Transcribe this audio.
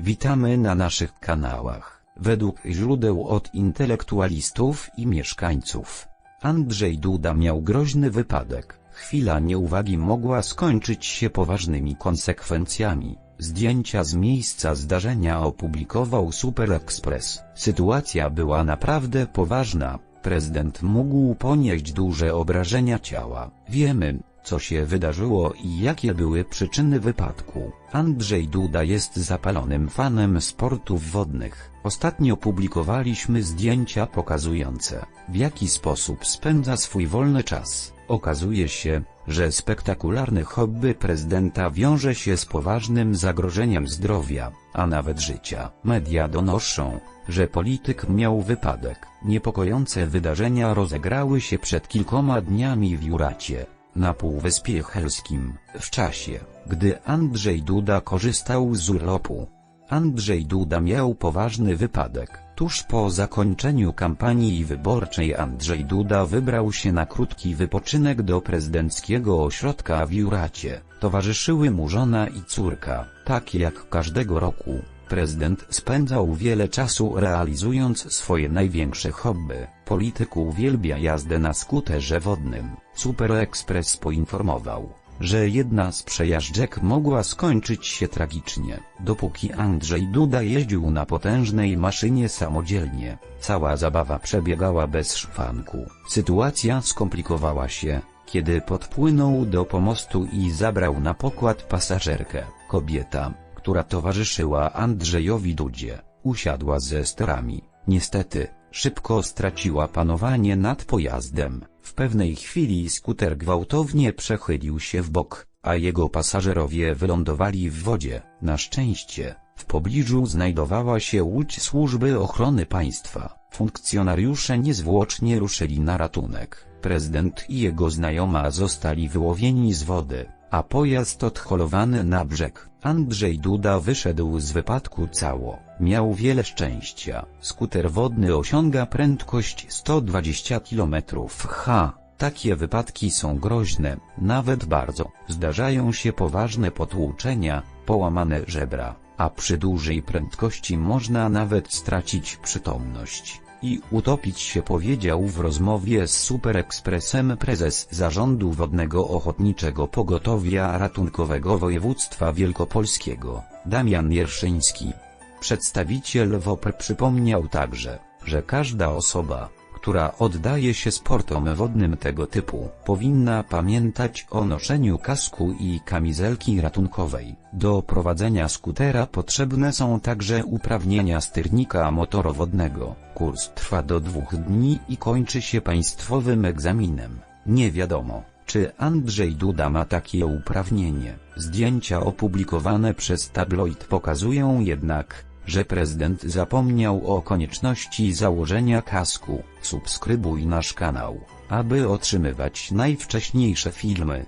Witamy na naszych kanałach. Według źródeł od intelektualistów i mieszkańców, Andrzej Duda miał groźny wypadek. Chwila nieuwagi mogła skończyć się poważnymi konsekwencjami. Zdjęcia z miejsca zdarzenia opublikował Super Express. Sytuacja była naprawdę poważna. Prezydent mógł ponieść duże obrażenia ciała. Wiemy, co się wydarzyło i jakie były przyczyny wypadku. Andrzej Duda jest zapalonym fanem sportów wodnych. Ostatnio publikowaliśmy zdjęcia pokazujące, w jaki sposób spędza swój wolny czas. Okazuje się, że spektakularne hobby prezydenta wiąże się z poważnym zagrożeniem zdrowia, a nawet życia. Media donoszą, że polityk miał wypadek. Niepokojące wydarzenia rozegrały się przed kilkoma dniami w Juracie, na Półwyspie Helskim, w czasie, gdy Andrzej Duda korzystał z urlopu. Andrzej Duda miał poważny wypadek. Tuż po zakończeniu kampanii wyborczej Andrzej Duda wybrał się na krótki wypoczynek do prezydenckiego ośrodka w Juracie. Towarzyszyły mu żona i córka. Tak jak każdego roku, prezydent spędzał wiele czasu realizując swoje największe hobby. Polityk uwielbia jazdę na skuterze wodnym. Super Express poinformował, że jedna z przejażdżek mogła skończyć się tragicznie. Dopóki Andrzej Duda jeździł na potężnej maszynie samodzielnie, cała zabawa przebiegała bez szwanku. Sytuacja skomplikowała się, kiedy podpłynął do pomostu i zabrał na pokład pasażerkę. Kobieta, która towarzyszyła Andrzejowi Dudzie, usiadła ze sterami. Niestety, szybko straciła panowanie nad pojazdem. W pewnej chwili skuter gwałtownie przechylił się w bok, a jego pasażerowie wylądowali w wodzie. Na szczęście, w pobliżu znajdowała się łódź służby ochrony państwa. Funkcjonariusze niezwłocznie ruszyli na ratunek. Prezydent i jego znajoma zostali wyłowieni z wody, a pojazd odholowany na brzeg. Andrzej Duda wyszedł z wypadku cało. Miał wiele szczęścia. Skuter wodny osiąga prędkość 120 km h. Takie wypadki są groźne, nawet bardzo. Zdarzają się poważne potłuczenia, połamane żebra, a przy dużej prędkości można nawet stracić przytomność i utopić się powiedział w rozmowie z Super Expressem prezes Zarządu Wodnego Ochotniczego Pogotowia Ratunkowego Województwa Wielkopolskiego, Damian Jerszyński. Przedstawiciel WOPR przypomniał także, że każda osoba, która oddaje się sportom wodnym tego typu, powinna pamiętać o noszeniu kasku i kamizelki ratunkowej. Do prowadzenia skutera potrzebne są także uprawnienia sternika motorowodnego. Kurs trwa do dwóch dni i kończy się państwowym egzaminem. Nie wiadomo, czy Andrzej Duda ma takie uprawnienie. Zdjęcia opublikowane przez tabloid pokazują jednak, że prezydent zapomniał o konieczności założenia kasku. Subskrybuj nasz kanał, aby otrzymywać najwcześniejsze filmy.